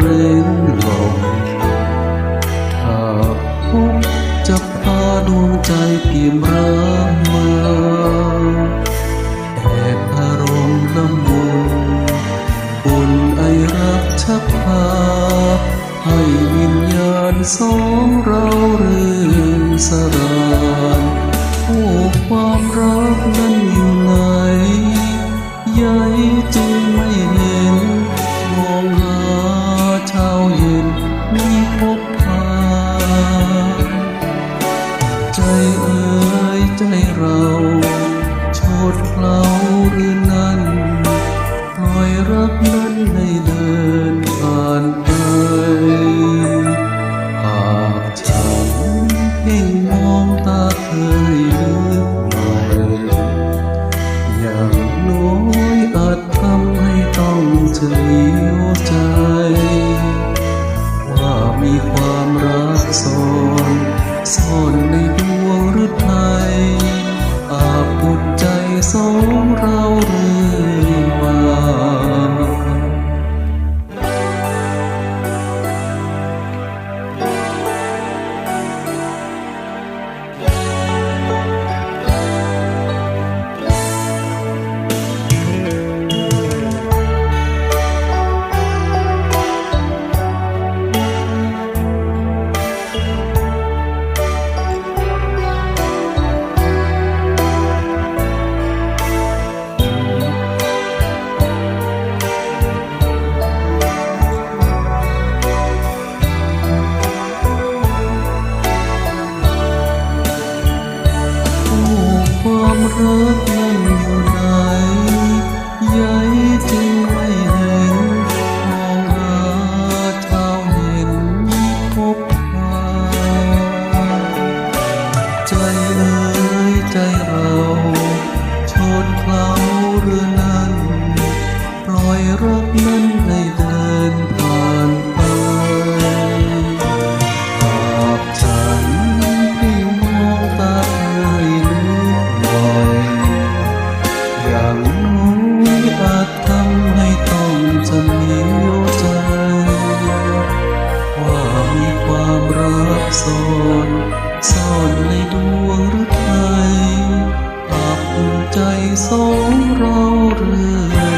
รื่นลมถ้าพบจะพาดวงใจพิมรำมาแอบอารมณ์ละมุนบุญไอรักชักพา ให้วิญญาณสองเราเรื่องสรานโอ้ความรักนั้นอยู่ไหนใหญ่จึงไม่ 花 Oh. ความรักซ่อนซ่อนในดวงฤทัยปากภูมิใจสองเราเรื่อย